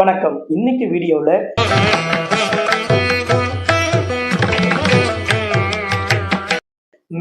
வணக்கம். இன்னைக்கு வீடியோல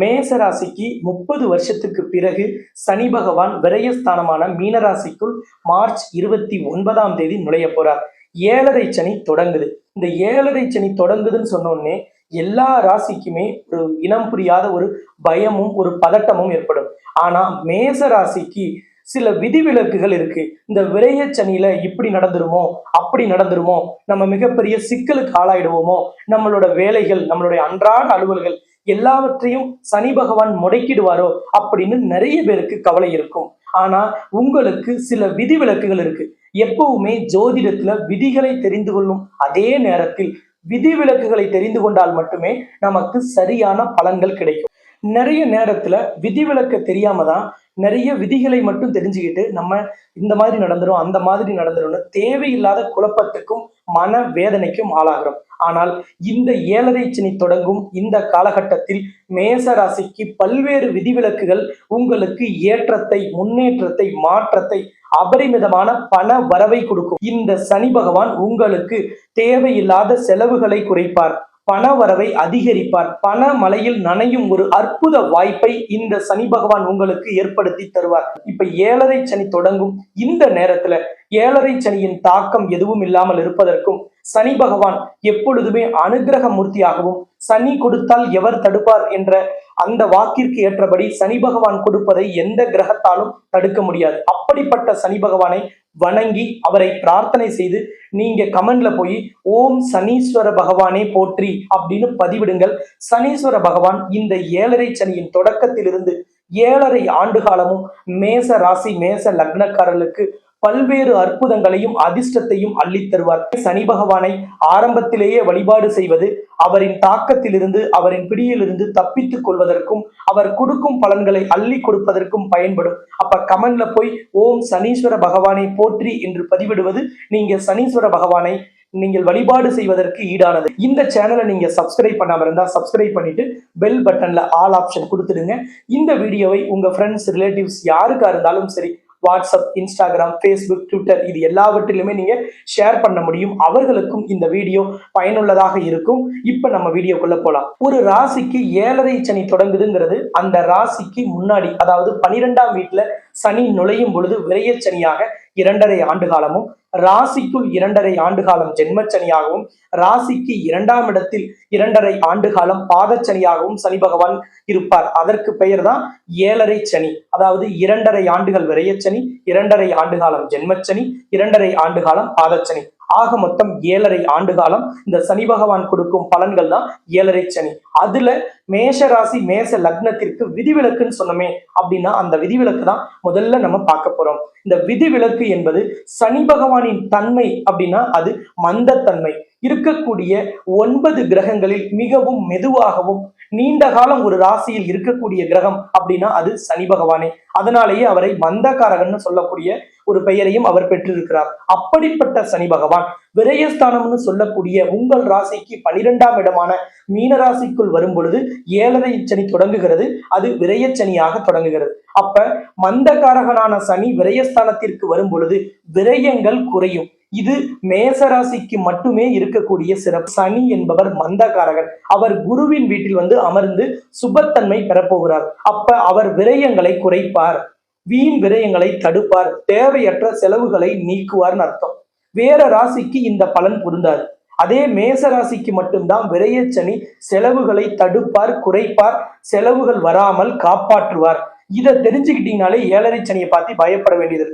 மேச ராசிக்கு முப்பது வருஷத்துக்கு பிறகு சனி பகவான் விரயஸ்தானமான மீனராசிக்குள் மார்ச் இருபத்தி ஒன்பதாம் தேதி நுழைய போறார். ஏழரை சனி தொடங்குது. இந்த ஏழரை சனி தொடங்குதுன்னு சொன்னோடனே எல்லா ராசிக்குமே ஒரு இனம் புரியாத ஒரு பயமும் ஒரு பதட்டமும் ஏற்படும். ஆனா மேச ராசிக்கு சில விதிவிலக்குகள் இருக்கு. இந்த விரைய சனியில இப்படி நடந்துருமோ அப்படி நடந்துருமோ நம்ம மிகப்பெரிய சிக்கலுக்கு ஆளாயிடுவோமோ நம்மளோட வேலைகள் நம்மளுடைய அன்றாட அலுவல்கள் எல்லாவற்றையும் சனி பகவான் முடக்கிடுவாரோ அப்படின்னு நிறைய பேருக்கு கவலை இருக்கும். ஆனா உங்களுக்கு சில விதிவிலக்குகள் இருக்கு. எப்பவுமே ஜோதிடத்துல விதிகளை தெரிந்து கொள்ளும் அதே நேரத்தில் விதிவிலக்குகளை தெரிந்து கொண்டால் மட்டுமே நமக்கு சரியான பலன்கள் கிடைக்கும். நிறைய நேரத்துல விதிவிலக்க தெரியாம தான் நிறைய விதிகளை மட்டும் தெரிஞ்சுக்கிட்டு நம்ம இந்த மாதிரி நடந்துரும் அந்த மாதிரி நடந்துரும்னு தேவையில்லாத குழப்பத்துக்கும் மன வேதனைக்கும் ஆளாகிறோம். ஆனால் இந்த ஏழரை சனி தொடங்கும் இந்த காலகட்டத்தில் மேச ராசிக்கு பல்வேறு விதிவிலக்குகள் உங்களுக்கு ஏற்றத்தை முன்னேற்றத்தை மாற்றத்தை அபரிமிதமான பண வரவை கொடுக்கும். இந்த சனி பகவான் உங்களுக்கு தேவையில்லாத செலவுகளை குறைப்பார். பண வரவை அதிகரிப்பார். பண மலையில் நனையும் ஒரு அற்புத வாய்ப்பை இந்த சனி பகவான் உங்களுக்கு ஏற்படுத்தி தருவார். இப்ப ஏழரை சனி தொடங்கும் இந்த நேரத்துல ஏழரை சனியின் தாக்கம் எதுவும் இல்லாமல் இருப்பதற்கும் சனி பகவான் எப்பொழுதுமே அனுகிரக மூர்த்தியாகவும் சனி கொடுத்தால் எவர் தடுப்பார் என்ற அந்த வாக்கிற்கு ஏற்றபடி சனி பகவான் கொடுப்பதை எந்த கிரகத்தாலும் தடுக்க முடியாது. அப்படிப்பட்ட சனி பகவானை வணங்கி அவரை பிரார்த்தனை செய்து நீங்க கமெண்ட்ல போய் ஓம் சனீஸ்வர பகவானே போற்றி அப்படின்னு பதிவிடுங்கள். சனீஸ்வர பகவான் இந்த ஏழரை சனியின் தொடக்கத்திலிருந்து ஏழரை ஆண்டு காலமும் மேச ராசி மேச லக்னக்காரர்களுக்கு பல்வேறு அற்புதங்களையும் அதிர்ஷ்டத்தையும் அள்ளித் தருவார். சனி பகவானை ஆரம்பத்திலேயே வழிபாடு செய்வது அவரின் தாக்கத்திலிருந்து அவரின் பிடியிலிருந்து தப்பித்துக் கொள்வதற்கும் அவர் கொடுக்கும் பலன்களை அள்ளி கொடுப்பதற்கும் பயன்படும். அப்ப கமெண்ட்ல போய் ஓம் சனீஸ்வர பகவானை போற்றி என்று பதிவிடுவது நீங்க சனீஸ்வர பகவானை நீங்கள் வழிபாடு செய்வதற்கு ஈடானது. இந்த சேனலை நீங்க சப்ஸ்கிரைப் பண்ணாம இருந்தா சப்ஸ்கிரைப் பண்ணிட்டு பெல் பட்டன்ல ஆல் ஆப்ஷன் கொடுத்துடுங்க. இந்த வீடியோவை உங்க ஃப்ரெண்ட்ஸ் ரிலேட்டிவ்ஸ் யாருக்கா இருந்தாலும் சரி வாட்ஸ்அப் இன்ஸ்டாகிராம் ஃபேஸ்புக் ட்விட்டர் இது எல்லாவற்றிலுமே நீங்க ஷேர் பண்ண முடியும். அவர்களுக்கும் இந்த வீடியோ பயனுள்ளதாக இருக்கும். இப்ப நம்ம வீடியோக்குள்ள போலாம். ஒரு ராசிக்கு ஏழரை சனி தொடங்குதுங்கிறது அந்த ராசிக்கு முன்னாடி அதாவது பனிரெண்டாம் வீட்டுல சனி நுழையும் பொழுது விரையச்சனியாக இரண்டரை ஆண்டு காலமும் ராசிக்குள் இரண்டரை ஆண்டு காலம் ஜென்மச்சனியாகவும் ராசிக்கு இரண்டாம் இடத்தில் இரண்டரை ஆண்டு காலம் பாதச்சனியாகவும் சனி பகவான் இருப்பார். அதற்கு பெயர் தான் ஏழரை சனி. அதாவது இரண்டரை ஆண்டுகள் விரையச்சனி இரண்டரை ஆண்டு காலம் ஜென்மச்சனி இரண்டரை ஆண்டு காலம் பாதச்சனி ஆக மொத்தம் ஏழரை ஆண்டு காலம் இந்த சனி பகவான் கொடுக்கும் பலன்கள் தான் ஏழரை சனி. அதுல மேஷ ராசி மேஷ லக்னத்திற்கு விதிவிலக்குன்னு சொன்னோமே அப்படின்னா அந்த விதிவிலக்கு தான் முதல்ல நம்ம பார்க்க போறோம். இந்த விதிவிலக்கு என்பது சனி பகவானின் தன்மை அப்படின்னா அது மந்தத்தன்மை. இருக்கக்கூடிய ஒன்பது கிரகங்களில் மிகவும் மெதுவாகவும் நீண்ட காலம் ஒரு ராசியில் இருக்கக்கூடிய கிரகம் அப்படின்னா அது சனி பகவானே. அதனாலேயே அவரை மந்தகாரகன் சொல்லக்கூடிய ஒரு பெயரையும் அவர் பெற்றிருக்கிறார். அப்படிப்பட்ட சனி பகவான் விரயஸ்தானம்னு சொல்லக்கூடிய உங்கள் ராசிக்கு பனிரெண்டாம் இடமான மீன ராசிக்குள் வரும் பொழுது ஏழரை சனி தொடங்குகிறது அது விரயச்சனியாக தொடங்குகிறது. அப்ப மந்தகாரகனான சனி விரயஸ்தானத்திற்கு வரும் பொழுது விரயங்கள் குறையும். இது மேசராசிக்கு மட்டுமே இருக்கக்கூடிய சிறப்பு. சனி என்பவர் மந்தகாரகன் அவர் குருவின் வீட்டில் வந்து அமர்ந்து சுபத்தன்மை பெறப்போகிறார். அப்ப அவர் விரயங்களை குறைப்பார். வீண் விரயங்களை தடுப்பார். தேவையற்ற செலவுகளை நீக்குவார்னு அர்த்தம். வேற ராசிக்கு இந்த பலன் பொருந்தாது. அதே மேச ராசிக்கு மட்டும்தான் விரயச்சனி செலவுகளை தடுப்பார் குறைப்பார் செலவுகள் வராமல் காப்பாற்றுவார். இதை தெரிஞ்சுக்கிட்டீங்கனாலே ஏழரை சனியை பார்த்து பயப்பட வேண்டியது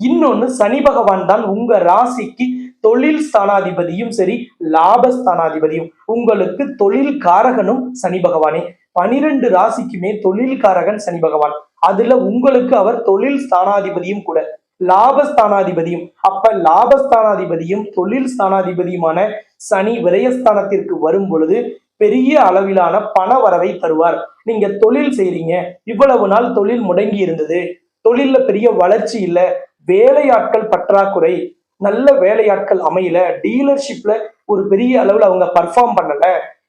இன்னொன்னு சனி பகவான் தான் உங்க ராசிக்கு தொழில் ஸ்தானாதிபதியும் சரி லாபஸ்தானாதிபதியும். உங்களுக்கு தொழில் காரகனும் சனி பகவானே. பனிரெண்டு ராசிக்குமே தொழில் காரகன் சனி பகவான். அதுல உங்களுக்கு அவர் தொழில் ஸ்தானாதிபதியும் கூட. லாபஸ்தானாதிபதியும். அப்ப லாபஸ்தானாதிபதியும் தொழில் ஸ்தானாதிபதியுமான சனி விரயஸ்தானத்திற்கு வரும் பொழுது பெரிய அளவிலான பண வரவை தருவார். நீங்க தொழில் செய்றீங்க. இவ்வளவு நாள் தொழில் முடங்கி இருந்தது. தொழில்ல பெரிய வளர்ச்சி இல்ல. வேலையாட்கள் பற்றாக்குறை நல்ல வேலையாட்கள் அமையல டீலர்ஷிப்ல ஒரு பெரிய அளவுல அவங்க பர்ஃபார்ம் பண்ணல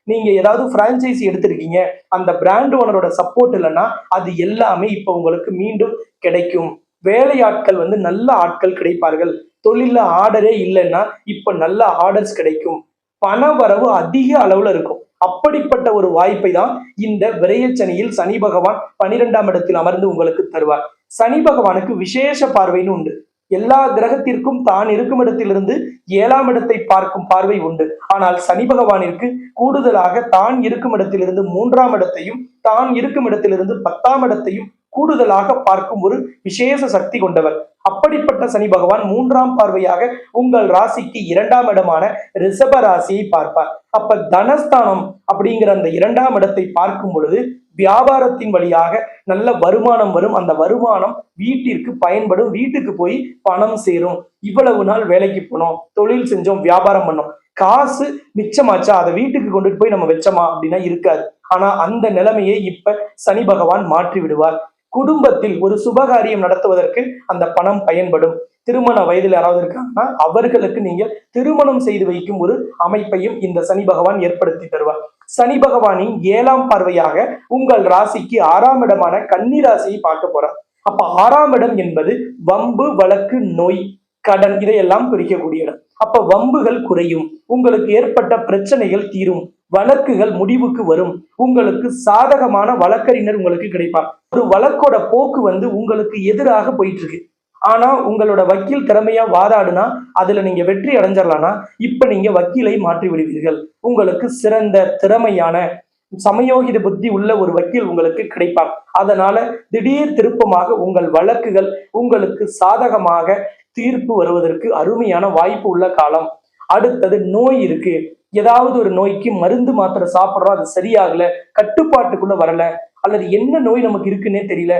நீங்க ஏதாவது பிரான்ச்சைசி எடுத்திருக்கீங்க அந்த பிராண்ட் ஓனரோட சப்போர்ட் இல்லைன்னா அது எல்லாமே இப்ப உங்களுக்கு மீண்டும் கிடைக்கும். வேலையாட்கள் வந்து நல்ல ஆட்கள் கிடைப்பார்கள். தொழில்ல ஆர்டரே இல்லைன்னா இப்ப நல்ல ஆர்டர்ஸ் கிடைக்கும். பண வரவு அதிக அளவுல இருக்கும். அப்படிப்பட்ட ஒரு வாய்ப்பை தான் இந்த விரயச்சனியில் சனி பகவான் பனிரெண்டாம் இடத்தில் அமர்ந்து உங்களுக்கு தருவார். சனி பகவானுக்கு விசேஷ பார்வைன்னு உண்டு. எல்லா கிரகத்திற்கும் தான் இருக்கும் இடத்திலிருந்து ஏழாம் இடத்தை பார்க்கும் பார்வை உண்டு. ஆனால் சனி பகவானிற்கு கூடுதலாக தான் இருக்கும் இடத்திலிருந்து மூன்றாம் இடத்தையும் தான் இருக்கும் இடத்திலிருந்து பத்தாம் இடத்தையும் கூடுதலாக பார்க்கும் ஒரு விசேஷ சக்தி கொண்டவர். அப்படிப்பட்ட சனி பகவான் மூன்றாம் பார்வையாக உங்கள் ராசிக்கு இரண்டாம் இடமான ரிஷப ராசியை பார்ப்பார். அப்ப தனஸ்தானம் அப்படிங்கிற அந்த இரண்டாம் இடத்தை பார்க்கும் பொழுது வியாபாரத்தின் வழியாக நல்ல வருமானம் வரும். அந்த வருமானம் வீட்டிற்கு பயன்படும். வீட்டுக்கு போய் பணம் சேரும். இவ்வளவு நாள் வேலைக்கு போனோம் தொழில் செஞ்சோம் வியாபாரம் பண்ணோம். காசு மிச்சமாச்சா? அதை வீட்டுக்கு கொண்டுட்டு போய் நம்ம வச்சோமா? அப்படின்னா இருக்காது. ஆனா அந்த நிலைமையை இப்ப சனி பகவான் மாற்றி விடுவார். குடும்பத்தில் ஒரு சுபகாரியம் நடத்துவதற்கு அந்த பணம் பயன்படும். திருமண வயதில் யாராவது இருக்காங்கன்னா அவர்களுக்கு நீங்கள் திருமணம் செய்து வைக்கும் ஒரு அமைப்பையும் இந்த சனி பகவான் ஏற்படுத்தி தருவார். சனி பகவானின் ஏழாம் பார்வையாக உங்கள் ராசிக்கு ஆறாம் இடமான கன்னி ராசியை பார்க்க போறார். அப்ப ஆறாம் இடம் என்பது வம்பு வழக்கு நோய். கடன் இதையெல்லாம் குறிக்கக்கூடிய இடம். அப்ப வம்புகள் குறையும். உங்களுக்கு ஏற்பட்ட பிரச்சனைகள் தீரும். வழக்குகள் முடிவுக்கு வரும். உங்களுக்கு சாதகமான வழக்கறிஞர் உங்களுக்கு கிடைப்பார். ஒரு வழக்கோட போக்கு வந்து உங்களுக்கு எதிராக போயிட்டு இருக்கு ஆனா உங்களோட வக்கீல் திறமையா வாதாடுனா அதுல நீங்க வெற்றி அடைஞ்சிடலாம்னா இப்ப நீங்க வக்கீலை மாற்றி விடுவீர்கள். உங்களுக்கு சிறந்த திறமையான சமயோகித புத்தி உள்ள ஒரு வக்கீல் உங்களுக்கு கிடைப்பார். அதனால திடீர் திருப்பமாக உங்கள் வழக்குகள் உங்களுக்கு சாதகமாக தீர்ப்பு வருவதற்கு அருமையான வாய்ப்பு உள்ள காலம். அடுத்தது நோய் இருக்கு. ஏதாவது ஒரு நோய்க்கு மருந்து மாத்திரை சாப்பிட்றோம் அது சரியாகல கட்டுப்பாட்டுக்குள்ள வரல அல்லது என்ன நோய் நமக்கு இருக்குன்னே தெரியல.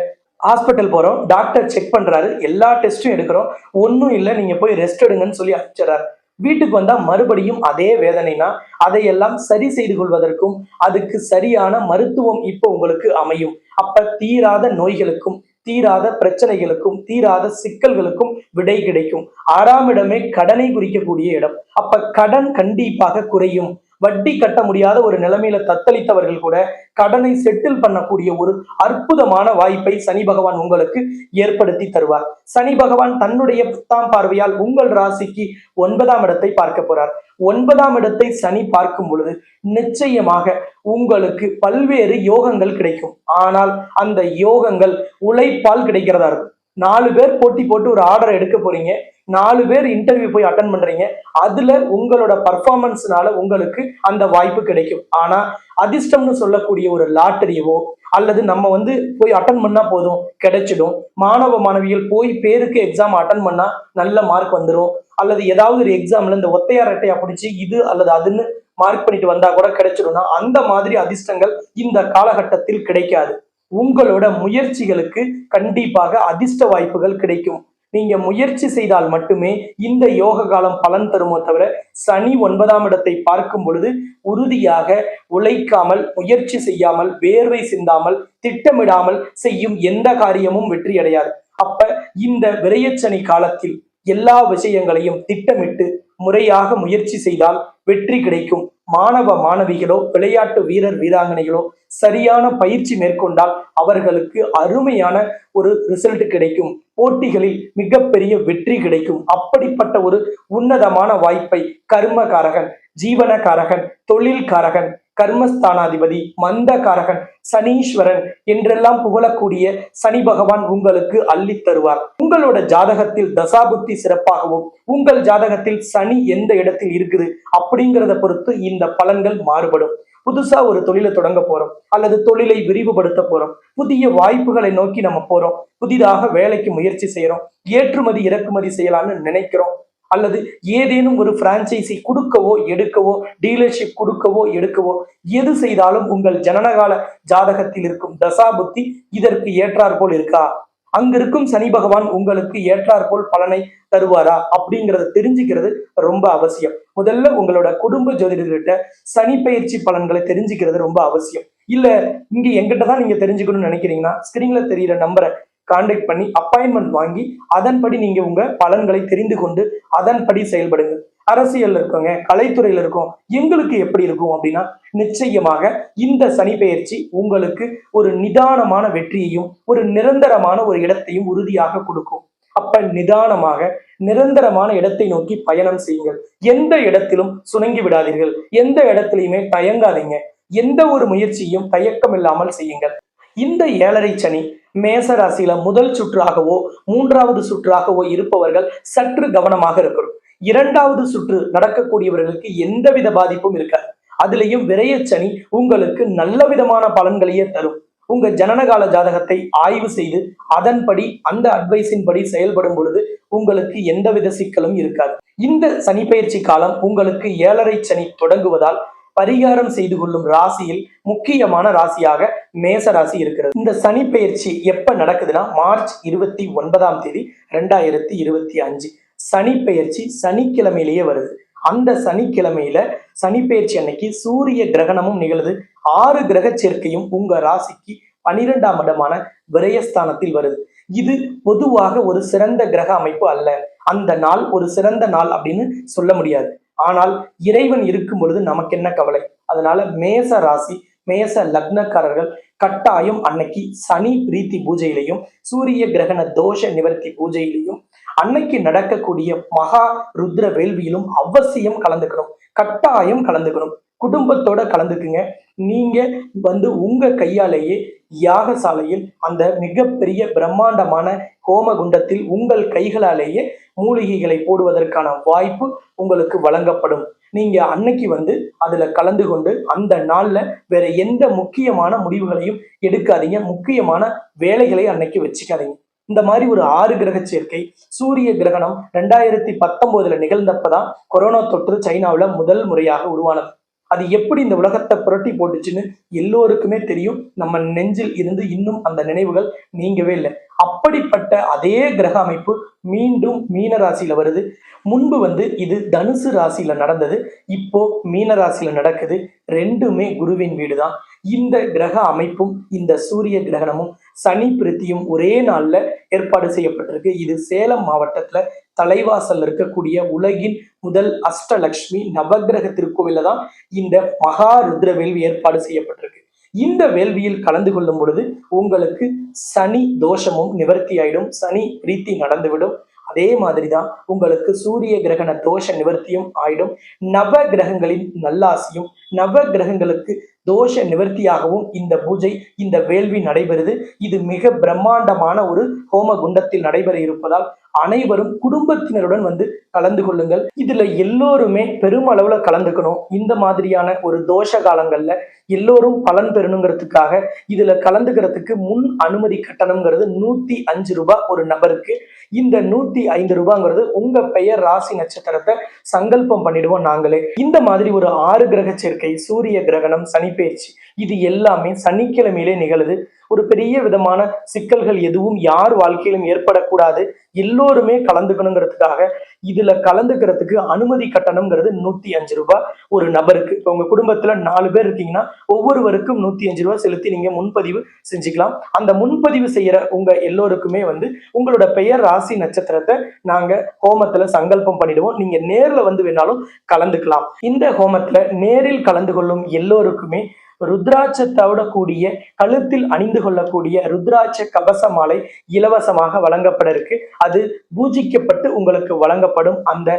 ஹாஸ்பிட்டல் போறோம் டாக்டர் செக் பண்றாரு எல்லா டெஸ்ட்டும் எடுக்கிறோம். ஒன்றும் இல்லை நீங்க போய் ரெஸ்ட் எடுங்கன்னு சொல்லி அனுப்பிச்சிடறாரு. வீட்டுக்கு வந்தா மறுபடியும் அதே வேதனைனா அதையெல்லாம் சரி செய்து கொள்வதற்கும் அதுக்கு சரியான மருத்துவம் இப்போ உங்களுக்கு அமையும். அப்ப தீராத நோய்களுக்கும் தீராத பிரச்சனைகளுக்கும் தீராத சிக்கல்களுக்கும் விடை கிடைக்கும். ஆறாம் இடமே கடனை குறிக்கக்கூடிய இடம். அப்ப கடன் கண்டிப்பாக குறையும். வட்டி கட்ட முடியாத ஒரு நிலைமையில தத்தளித்தவர்கள் கூட கடனை செட்டில் பண்ணக்கூடிய ஒரு அற்புதமான வாய்ப்பை சனி பகவான் உங்களுக்கு ஏற்படுத்தி தருவார். சனி பகவான் தன்னுடைய பத்தாம் பார்வையால் உங்கள் ராசிக்கு ஒன்பதாம் இடத்தை பார்க்க போறார். ஒன்பதாம் இடத்தை சனி பார்க்கும் பொழுது நிச்சயமாக உங்களுக்கு பல்வேறு யோகங்கள் கிடைக்கும். ஆனால் அந்த யோகங்கள் உழைப்பால் கிடைக்கிறதா இருக்கும். நாலு பேர் போட்டி போட்டு ஒரு ஆர்டர் எடுக்க போறீங்க. நாலு பேர் இன்டர்வியூ போய் அட்டன் பண்றீங்க. அதுல உங்களோட பர்ஃபார்மன்ஸ்னால உங்களுக்கு அந்த வாய்ப்பு கிடைக்கும். ஆனா அதிர்ஷ்டம்னு சொல்லக்கூடிய ஒரு லாட்டரியவோ அல்லது நம்ம வந்து போய் அட்டன் பண்ணா போதும் கிடைச்சிடும். மாணவ மாணவிகள் போய் பேருக்கு எக்ஸாம் அட்டன் பண்ணா நல்ல மார்க் வந்துடும் அல்லது ஏதாவது ஒரு எக்ஸாம்ல இந்த ஒத்தையார் ரெட்டையா பிடிச்சி இது அல்லது அதுன்னு மார்க் பண்ணிட்டு வந்தா கூட கிடைச்சிடும்னா அந்த மாதிரி அதிர்ஷ்டங்கள் இந்த காலகட்டத்தில் கிடைக்காது. உங்களோட முயற்சிகளுக்கு கண்டிப்பாக அதிர்ஷ்ட வாய்ப்புகள் கிடைக்கும். நீங்க முயற்சி செய்தால் மட்டுமே இந்த யோக காலம் பலன் தருமோ தவிர சனி ஒன்பதாம் இடத்தை பார்க்கும் பொழுது உறுதியாக உழைக்காமல் முயற்சி செய்யாமல் வேர்வை சிந்தாமல் திட்டமிடாமல் செய்யும் எந்த காரியமும் வெற்றி அடையாது. அப்ப இந்த விரையச்சனி காலத்தில் எல்லா விஷயங்களையும் திட்டமிட்டு முறையாக முயற்சி செய்தால் வெற்றி கிடைக்கும். மாணவ மாணவிகளோ விளையாட்டு வீரர் வீராங்கனைகளோ சரியான பயிற்சி மேற்கொண்டால் அவர்களுக்கு அருமையான ஒரு ரிசல்ட் கிடைக்கும். போட்டிகளில் மிகப்பெரிய வெற்றி கிடைக்கும். அப்படிப்பட்ட ஒரு உன்னதமான வாய்ப்பை கர்மகாரகன் ஜீவனகாரகன் தொழில்காரகன் கர்மஸ்தானாதிபதி மந்தகாரகன் சனீஸ்வரன் என்றெல்லாம் புகழக்கூடிய சனி பகவான் உங்களுக்கு அள்ளித் தருவார். உங்களோட ஜாதகத்தில் தசாபுத்தி சிறப்பாகவும் உங்கள் ஜாதகத்தில் சனி எந்த இடத்தில் இருக்குது அப்படிங்கிறத பொறுத்து இந்த பலன்கள் மாறுபடும். புதுசா ஒரு தொழிலை தொடங்க போறோம் அல்லது தொழிலை விரிவுபடுத்த போறோம் புதிய வாய்ப்புகளை நோக்கி நம்ம போறோம் புதிதாக வேலைக்கு முயற்சி செய்யறோம் ஏற்றுமதி இறக்குமதி செய்யலாம்னு நினைக்கிறோம். அல்லது ஏதேனும் ஒரு பிரான்ச்சைசி கொடுக்கவோ எடுக்கவோ டீலர்ஷிப் கொடுக்கவோ எடுக்கவோ எது செய்தாலும் உங்கள் ஜனனகால ஜாதகத்தில் இருக்கும் தசாபுத்தி இதற்கு ஏற்றாற்போல் இருக்கா? அங்கிருக்கும் சனி பகவான் உங்களுக்கு ஏற்றாற்போல் பலனை தருவாரா? அப்படிங்கறத தெரிஞ்சுக்கிறது ரொம்ப அவசியம். முதல்ல உங்களோட குடும்ப ஜோதிடர்கிட்ட சனி பயிற்சி பலன்களை தெரிஞ்சுக்கிறது ரொம்ப அவசியம். இல்ல இங்க எங்கிட்ட தான் நீங்க தெரிஞ்சுக்கணும்னு நினைக்கிறீங்கன்னா ஸ்கிரீன்ல தெரியிற நம்பரை கான்டாக்ட் பண்ணி அப்பாயின்மெண்ட் வாங்கி அதன்படி நீங்க உங்க பலன்களை தெரிந்து கொண்டு அதன்படி செயல்படுங்க. அரசியல் இருக்கோங்க கலைத்துறையில இருக்கோம் எங்களுக்கு எப்படி இருக்கும் அப்படின்னா நிச்சயமாக இந்த சனி பெயர்ச்சி உங்களுக்கு ஒரு நிதானமான வெற்றியையும் ஒரு நிரந்தரமான ஒரு இடத்தையும் உறுதியாக கொடுக்கும். அப்ப நிதானமாக நிரந்தரமான இடத்தை நோக்கி பயணம் செய்யுங்கள். எந்த இடத்திலும் சுணங்கி விடாதீர்கள். எந்த இடத்திலையுமே தயங்காதீங்க. எந்த ஒரு முயற்சியும் தயக்கம் இல்லாமல் செய்யுங்கள். இந்த ஏழரை சனி மேச ராசியில முதல் சுற்றாகவோ மூன்றாவது சுற்றாகவோ இருப்பவர்கள் சற்று கவனமாக இருக்கணும். இரண்டாவது சுற்று நடக்கக்கூடியவர்களுக்கு எந்தவித பாதிப்பும் இருக்காது. அதுலயும் விரையச்சனி உங்களுக்கு நல்ல விதமான பலன்களையே தரும். உங்க ஜனனகால ஜாதகத்தை ஆய்வு செய்து அதன்படி அந்த அட்வைஸின் படி செயல்படும் பொழுது உங்களுக்கு எந்தவித சிக்கலும் இருக்காது. இந்த சனி பயிற்சி காலம் உங்களுக்கு ஏழரை சனி தொடங்குவதால் பரிகாரம் செய்து கொள்ளும் ராசியில் முக்கியமான ராசியாக மேச ராசி இருக்கிறது. இந்த சனி பெயர்ச்சி எப்ப நடக்குதுன்னா மார்ச் இருபத்தி ஒன்பதாம் தேதி ரெண்டாயிரத்தி இருபத்தி அஞ்சு. சனி பெயர்ச்சி சனிக்கிழமையிலேயே வருது. அந்த சனிக்கிழமையில சனிப்பெயர்ச்சி அன்னைக்கு சூரிய கிரகணமும் நிகழுது. ஆறு கிரக சேர்க்கையும் உங்க ராசிக்கு பனிரெண்டாம் இடமான விரயஸ்தானத்தில் வருது. இது பொதுவாக ஒரு சிறந்த கிரக அமைப்பு அல்ல. அந்த நாள் ஒரு சிறந்த நாள் அப்படின்னு சொல்ல முடியாது. ஆனால் இறைவன் இருக்கும் பொழுது நமக்கு என்ன கவலை? அதனால மேச ராசி மேச லக்னக்காரர்கள் கட்டாயம் அன்னைக்கு சனி பிரீத்தி பூஜையிலையும் சூரிய கிரகண தோஷ நிவர்த்தி பூஜையிலையும் அன்னைக்கு நடக்கக்கூடிய மகா ருத்ர வேள்வியிலும் அவசியம் கலந்துக்கணும். கட்டாயம் கலந்துக்கணும். குடும்பத்தோட கலந்துக்குங்க. நீங்க வந்து உங்க கையாலேயே யாகசாலையில் அந்த மிகப்பெரிய பிரம்மாண்டமான ஹோமகுண்டத்தில் உங்கள் கைகளாலேயே மூலிகைகளை போடுவதற்கான வாய்ப்பு உங்களுக்கு வழங்கப்படும். நீங்க அன்னைக்கு வந்து அதுல கலந்து கொண்டு அந்த நாள்ல வேற எந்த முக்கியமான முடிவுகளையும் எடுக்காதீங்க. முக்கியமான வேலைகளை அன்னைக்கு வச்சுக்காதீங்க. இந்த மாதிரி ஒரு ஆறு கிரக சேர்க்கை சூரிய கிரகணம் ரெண்டாயிரத்தி பத்தொன்பதுல நிகழ்ந்தப்பதான் கொரோனா தொற்று சைனாவில் முதல் முறையாக உருவானது. அது எப்படி இந்த உலகத்தை புரட்டி போட்டுச்சுன்னு எல்லோருக்குமே தெரியும். நம்ம நெஞ்சில் இருந்து இன்னும் அந்த நினைவுகள் நீங்கவே இல்லை. அப்படிப்பட்ட அதே கிரக அமைப்பு மீண்டும் மீன ராசியில வருது. முன்பு வந்து இது தனுசு ராசியில நடந்தது. இப்போ மீன ராசியில நடக்குது. ரெண்டுமே குருவின் வீடு தான் இந்த கிரக அமைப்பும் இந்த சூரிய கிரகணமும் சனி பிரித்தியும் ஒரே நாள்ல ஏற்பாடு செய்யப்பட்டிருக்கு. இது சேலம் மாவட்டத்துல தலைவாசல் இருக்கக்கூடிய உலகின் முதல் அஷ்டலக்ஷ்மி நவகிரக திருக்கோவில தான் இந்த மகா ருத்ர வேள்வி ஏற்பாடு செய்யப்பட்டிருக்கு. இந்த வேள்வியில் கலந்து கொள்ளும் பொழுது உங்களுக்கு சனி தோஷமும் நிவர்த்தி ஆயிடும். சனி பிரீத்தி நடந்துவிடும். அதே மாதிரி தான் உங்களுக்கு சூரிய கிரகண தோஷ நிவர்த்தியும் ஆயிடும். நவ கிரகங்களின் நல்லாசியும் நவ கிரகங்களுக்கு தோஷ நிவர்த்தியாகவும் இந்த பூஜை இந்த வேள்வி நடைபெறுது. இது மிக பிரம்மாண்டமான ஒரு ஹோம குண்டத்தில் நடைபெற இருப்பதால் அனைவரும் குடும்பத்தினருடன் வந்து கலந்து கொள்ளுங்கள். இதுல எல்லோருமே பெருமளவுல கலந்துக்கணும். இந்த மாதிரியான ஒரு தோஷ காலங்கள்ல எல்லோரும் பலன் பெறணுங்கிறதுக்காக இதுல கலந்துக்கிறதுக்கு முன் அனுமதி கட்டணம்ங்கிறது நூத்தி அஞ்சு ரூபாய் ஒரு நபருக்கு. இந்த நூத்தி ஐந்து ரூபாங்கிறது உங்க பெயர் ராசி நட்சத்திரத்தை சங்கல்பம் பண்ணிடுவோம் நாங்களே. இந்த மாதிரி ஒரு ஆறு கிரக சேர்க்கை சூரிய கிரகணம் சனிப்பெயர்ச்சி இது எல்லாமே சனிக்கிழமையிலே நிகழுது. ஒரு பெரிய விதமான சிக்கல்கள் எதுவும் யார் வாழ்க்கையிலும் ஏற்படக்கூடாது. எல்லோருமே கலந்துக்கணுங்கிறதுக்காக இதுல கலந்துக்கிறதுக்கு அனுமதி கட்டணம்ங்கிறது நூத்தி அஞ்சு ரூபாய் ஒரு நபருக்கு. இப்போ உங்க குடும்பத்துல நாலு பேர் இருக்கீங்கன்னா ஒவ்வொருவருக்கும் நூத்தி அஞ்சு ரூபாய் செலுத்தி நீங்க முன்பதிவு செஞ்சுக்கலாம். அந்த முன்பதிவு செய்யற உங்க எல்லோருக்குமே வந்து உங்களோட பெயர் ராசி நட்சத்திரத்தை நாங்க ஹோமத்துல சங்கல்பம் பண்ணிடுவோம். நீங்க நேர்ல வந்து வேணாலும் கலந்துக்கலாம். இந்த ஹோமத்துல நேரில் கலந்து கொள்ளும் எல்லோருக்குமே ருத்ராட்சத்தோட கூடிய கழுத்தில் அணிந்து கொள்ளக்கூடிய ருத்ராட்ச கவச மாலை இலவசமாக வழங்கப்பட இருக்கு. அது பூஜிக்கப்பட்டு உங்களுக்கு வழங்கப்படும் அந்த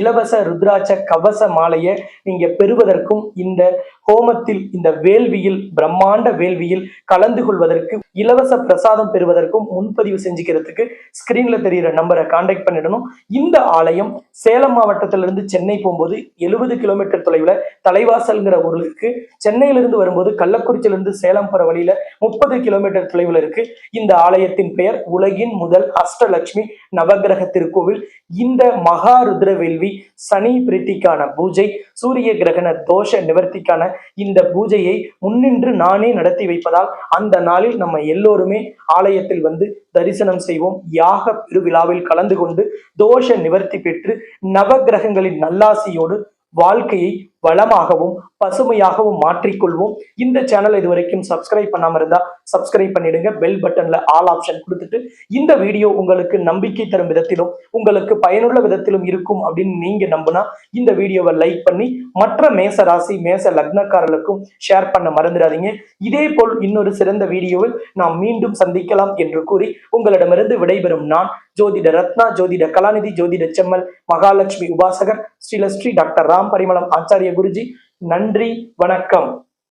இலவச ருத்ராட்ச கவச மாலையை நீங்க பெறுவதற்கும் இந்த ஹோமத்தில் இந்த வேள்வியில் பிரம்மாண்ட வேள்வியில் கலந்து கொள்வதற்கு இலவச பிரசாதம் பெறுவதற்கும் முன்பதிவு செஞ்சுக்கிறதுக்கு ஸ்கிரீன்ல தெரிகிற நம்பரை காண்டாக்ட் பண்ணிடணும். இந்த ஆலயம் சேலம் மாவட்டத்திலிருந்து சென்னை போகும்போது எழுபது கிலோமீட்டர் தொலைவில் தலைவாசல்ங்கிற ஊருக்கு சென்னையிலிருந்து வரும்போது கள்ளக்குறிச்சியிலிருந்து சேலம் போற வழியில முப்பது கிலோமீட்டர் தொலைவில் இருக்கு. இந்த ஆலயத்தின் பெயர் உலகின் முதல் அஷ்டலட்சுமி நவகிரக திருக்கோவில் இந்த மகா ருத்ர வேள்வி சனி பிரீத்திக்கான பூஜை சூரிய கிரகண தோஷ நிவர்த்திக்கான இந்த பூஜையை முன்னின்று நானே நடத்தி வைப்பதால் அந்த நாளில் நம்ம எல்லோருமே ஆலயத்தில் வந்து தரிசனம் செய்வோம். யாக பெருவிழாவில் கலந்து கொண்டு தோஷ நிவர்த்தி பெற்று நவகிரகங்களின் நல்லாசியோடு வாழ்க்கையை வளமாகவும் பசுமையாகவும் மாற்றிக்கொள்வோம் இந்த சேனல் இது வரைக்கும் சப்ஸ்கிரைப் பண்ணாம இருந்தா சப்ஸ்கிரைப் பண்ணிடுங்க. பெல் பட்டன்ல ஆல் ஆப்ஷன் கொடுத்துட்டு இந்த வீடியோ உங்களுக்கு நம்பிக்கை தரும் விதத்திலும் உங்களுக்கு பயனுள்ள விதத்திலும் இருக்கும் அப்படின்னு நீங்க நம்பினா இந்த வீடியோவை லைக் பண்ணி மற்ற மேச ராசி மேச லக்னக்காரர்களுக்கும் ஷேர் பண்ண மறந்துடாதீங்க. இதே போல் இன்னொரு சிறந்த வீடியோவில் நாம் மீண்டும் சந்திக்கலாம் என்று கூறி உங்களிடமிருந்து விடைபெறும் நான் ஜோதிட ரத்னா ஜோதிட கலாநிதி ஜோதிட செம்மல் மகாலட்சுமி உபாசகர் ஸ்ரீலஸ்ரீ டாக்டர் ராம் பரிமளம் ஆச்சாரிய குருஜி. நன்றி வணக்கம்.